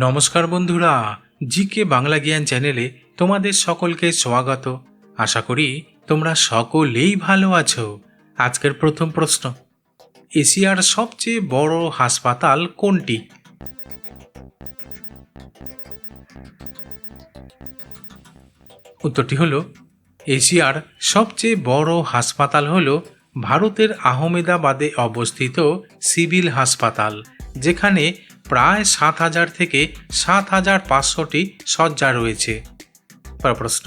নমস্কার বন্ধুরা, জিকে বাংলা জ্ঞান চ্যানেলে তোমাদের সকলকে স্বাগত। আশা করি তোমরা সকলেই ভালো আছো। আজকের প্রথম প্রশ্ন, এশিয়ার সবচেয়ে বড় হাসপাতাল কোনটি? উত্তরটি হলো, এশিয়ার সবচেয়ে বড় হাসপাতাল হলো ভারতের আহমেদাবাদে অবস্থিত সিভিল হাসপাতাল, যেখানে প্রায় সাত হাজার থেকে সাত হাজার পাঁচশোটি শয্যা রয়েছে। পর প্রশ্ন,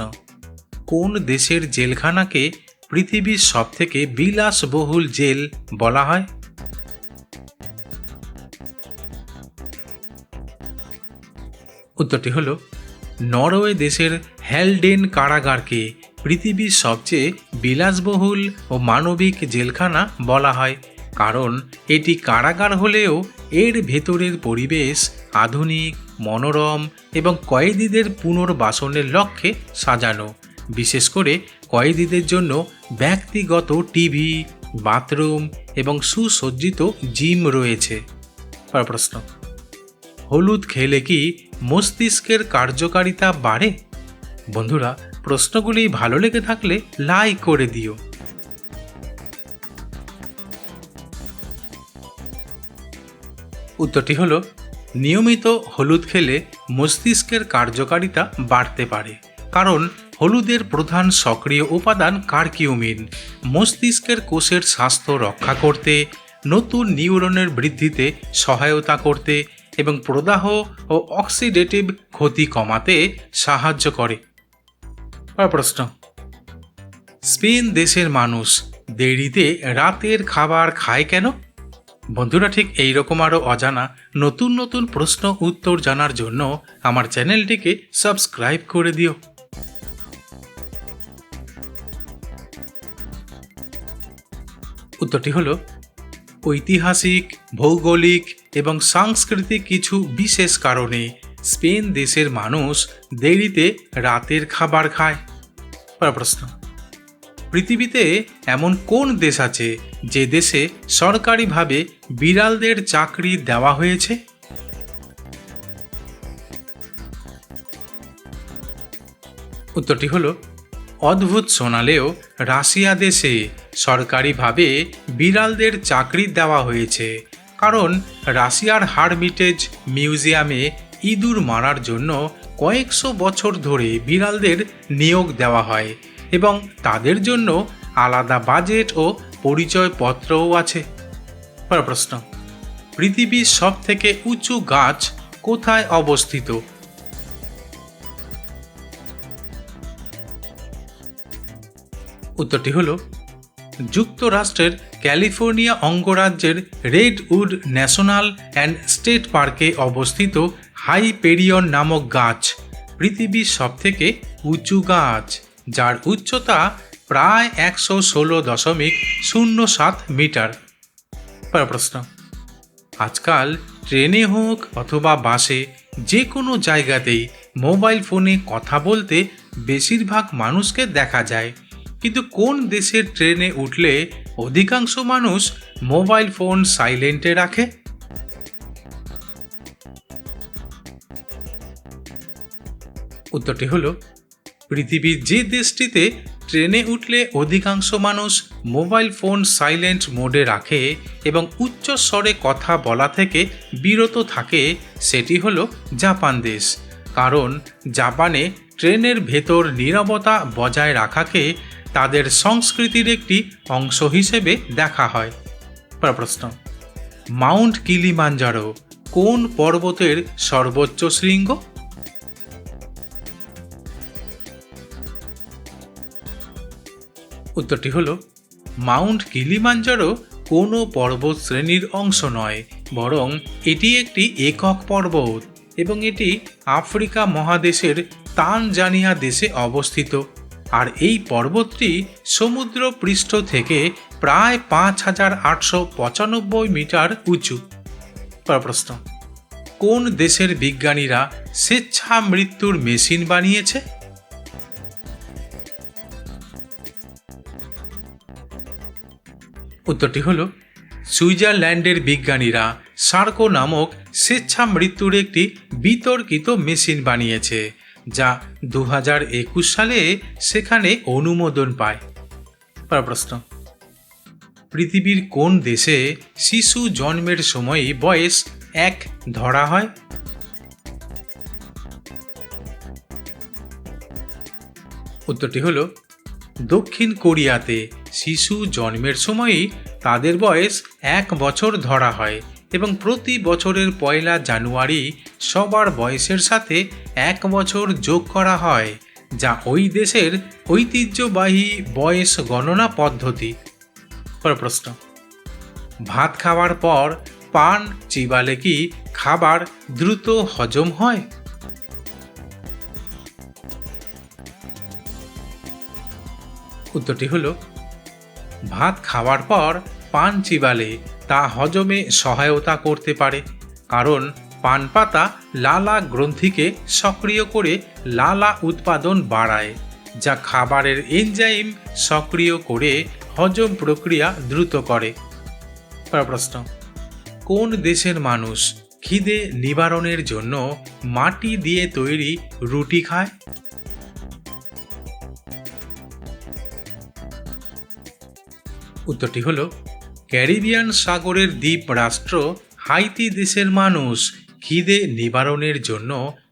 কোন দেশের জেলখানাকে পৃথিবীর সবথেকে বিলাসবহুল জেল বলা হয়? উত্তরটি হলো, নরওয়ে দেশের হ্যালডেন কারাগারকে পৃথিবীর সবচেয়ে বিলাসবহুল ও মানবিক জেলখানা বলা হয়, কারণ এটি কারাগার হলেও এর ভেতরের পরিবেশ আধুনিক, মনোরম এবং কয়েদিদের পুনর্বাসনের লক্ষ্যে সাজানো। বিশেষ করে কয়েদিদের জন্য ব্যক্তিগত টিভি, বাথরুম এবং সুসজ্জিত জিম রয়েছে। প্রশ্ন, হলুদ খেলে কি মস্তিষ্কের কার্যকারিতা বাড়ে? বন্ধুরা, প্রশ্নগুলি ভালো লেগে থাকলে লাইক করে দিও। উত্তরটি হলো, নিয়মিত হলুদ খেলে মস্তিষ্কের কার্যকারিতা বাড়তে পারে, কারণ হলুদের প্রধান সক্রিয় উপাদান কার্কিউমিন। মস্তিষ্কের কোষের স্বাস্থ্য রক্ষা করতে, নতুন নিউরনের বৃদ্ধিতে সহায়তা করতে এবং প্রদাহ ও অক্সিডেটিভ ক্ষতি কমাতে সাহায্য করে। প্রশ্ন, স্পেন দেশের মানুষ দেরিতে রাতের খাবার খায় কেন? বন্ধুরা, ঠিক এই রকম আরও অজানা নতুন নতুন প্রশ্ন উত্তর জানার জন্য আমার চ্যানেলটিকে সাবস্ক্রাইব করে দিও। উত্তরটি হলো, ঐতিহাসিক, ভৌগোলিক এবং সাংস্কৃতিক কিছু বিশেষ কারণে স্পেন দেশের মানুষ দেরিতে রাতের খাবার খায়। প্রশ্ন। পৃথিবীতে এমন কোন দেশ আছে যে দেশে সরকারিভাবে বিড়ালদের চাকরি দেওয়া হয়েছে? উত্তরটি হলো, অদ্ভুত শোনালেও রাশিয়া দেশে সরকারিভাবে বিড়ালদের চাকরি দেওয়া হয়েছে, কারণ রাশিয়ার হারমিটেজ মিউজিয়ামে ইঁদুর মারার জন্য কয়েকশো বছর ধরে বিড়ালদের নিয়োগ দেওয়া হয়। এবং তাদের জন্য আলাদা বাজেট ও পরিচয়পত্রও আছে। পর প্রশ্ন, পৃথিবীর সব থেকে উঁচু গাছ কোথায় অবস্থিত? উত্তরটি হল, যুক্তরাষ্ট্রের ক্যালিফোর্নিয়া অঙ্গরাজ্যের redwood national and state পার্কে অবস্থিত হাইপেরিয়ন নামক গাছ পৃথিবীর সবথেকে উঁচু গাছ। যার উচ্চতা প্রায় একশো ষোলো দশমিক শূন্য সাত মিটার। প্রশ্ন। আজকাল ট্রেনে হোক অথবা বাসে, যে কোনো জায়গাতেই মোবাইল ফোনে কথা বলতে বেশিরভাগ মানুষকে দেখা যায়। কিন্তু কোন দেশের ট্রেনে উঠলে অধিকাংশ মানুষ মোবাইল ফোন সাইলেন্টে রাখে? উত্তরটি হলো পৃথিবীর যে দেশটিতে ট্রেনে উঠলে অধিকাংশ মানুষ মোবাইল ফোন সাইলেন্ট মোডে রাখে এবং উচ্চ স্বরে কথা বলা থেকে বিরত থাকে, সেটি হলো জাপান দেশ। কারণ জাপানে ট্রেনের ভেতর নীরবতা বজায় রাখাকে তাদের সংস্কৃতির একটি অংশ হিসেবে দেখা হয়। পর প্রশ্ন মাউন্ট কিলিমাঞ্জারো কোন পর্বতের সর্বোচ্চ শৃঙ্গ? উত্তরটি হলো, মাউন্ট কিলিমাঞ্জারো কোনো পর্বত শ্রেণির অংশ নয়, বরং এটি একটি একক পর্বত এবং এটি আফ্রিকা মহাদেশের তানজানিয়া দেশে অবস্থিত। আর এই পর্বতটি সমুদ্র পৃষ্ঠ থেকে প্রায় পাঁচ হাজার আটশো পঁচানব্বই মিটার উঁচু। প্রশ্ন কোন দেশের বিজ্ঞানীরা স্বেচ্ছা মৃত্যুর মেশিন বানিয়েছে? উত্তরটি হলো, সুইজারল্যান্ডের বিজ্ঞানীরা সার্কো নামক স্বেচ্ছা মৃত্যুর একটি বিতর্কিত মেশিন বানিয়েছে, যা দু সালে সেখানে অনুমোদন পায়। পর প্রশ্ন, পৃথিবীর কোন দেশে শিশু জন্মের সময়ই বয়স এক ধরা হয়? উত্তরটি হলো দক্ষিণ কোরিয়াতে শিশু জন্মের সময়ই তাদের বয়স এক বছর ধরা হয় এবং প্রতি বছরের পয়লা জানুয়ারি সবার বয়সের সাথে এক বছর যোগ করা হয়, যা ওই দেশের ঐতিহ্যবাহী বয়স গণনা পদ্ধতি। প্রশ্ন ভাত খাওয়ার পর পান চিবালে কি খাবার দ্রুত হজম হয়? উত্তরটি হলো, ভাত খাওয়ার পর পান চিবালে তা হজমে সহায়তা করতে পারে, কারণ পান পাতা লালা গ্রন্থিকে সক্রিয় করে লালা উৎপাদন বাড়ায়, যা খাবারের এনজাইম সক্রিয় করে হজম প্রক্রিয়া দ্রুত করে। প্রশ্ন, কোন দেশের মানুষ খিদে নিবারণের জন্য মাটি দিয়ে তৈরি রুটি খায়? উত্তরটি হল, ক্যারিবিয়ান সাগরের দ্বীপ রাষ্ট্র হাইতি দেশের মানুষ খিদে নিবারণের জন্য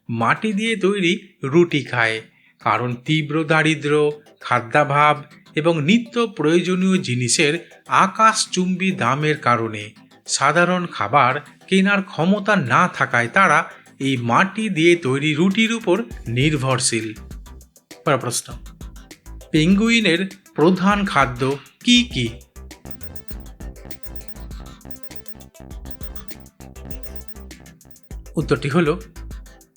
মাটি দিয়ে তৈরি রুটি খায়। কারণ তীব্র দারিদ্র্য খাদ্যাভাব এবং নিত্য প্রয়োজনীয় জিনিসের আকাশচুম্বী দামের কারণে সাধারণ খাবার কেনার ক্ষমতা না থাকায় তারা এই মাটি দিয়ে তৈরি রুটির উপর নির্ভরশীল। প্রশ্ন পেঙ্গুইনের প্রধান খাদ্য কি উত্তরটি হল,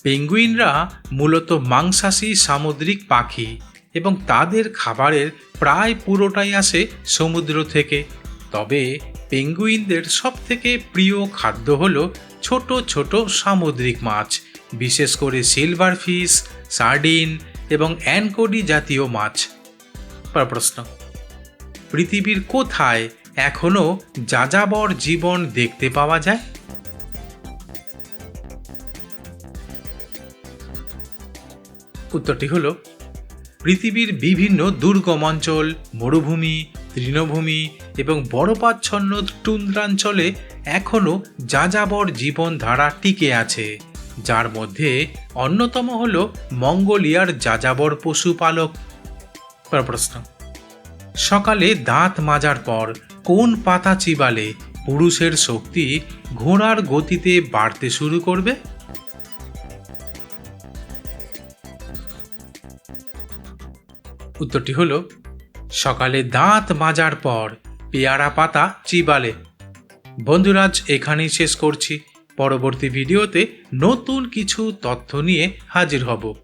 পেঙ্গুইনরা মূলত মাংসাশী সামুদ্রিক পাখি এবং তাদের খাবারের প্রায় পুরোটাই আসে সমুদ্র থেকে। তবে পেঙ্গুইনদের সবথেকে প্রিয় খাদ্য হল ছোট ছোট সামুদ্রিক মাছ, বিশেষ করে সিলভার ফিশ, সার্ডিন এবং অ্যানকোডি জাতীয় মাছ। প্রশ্ন। পৃথিবীর কোথায় এখনও যাযাবর জীবন দেখতে পাওয়া যায়? উত্তরটি হলো, পৃথিবীর বিভিন্ন দুর্গম অঞ্চল, মরুভূমি, তৃণভূমি এবং বরফাচ্ছন্ন টুন্দ্রাঞ্চলে এখনও যাযাবর জীবনধারা টিকে আছে। যার মধ্যে অন্যতম হল মঙ্গোলিয়ার যাযাবর পশুপালক। পর প্রশ্ন। সকালে দাঁত মাজার পর কোন পাতা চিবালে পুরুষের শক্তি ঘোড়ার গতিতে বাড়তে শুরু করবে? উত্তরটি হলো, সকালে দাঁত মাজার পর পেয়ারা পাতা চিবালে। বন্ধুরাজ এখানেই শেষ করছি। পরবর্তী ভিডিওতে নতুন কিছু তথ্য নিয়ে হাজির হব।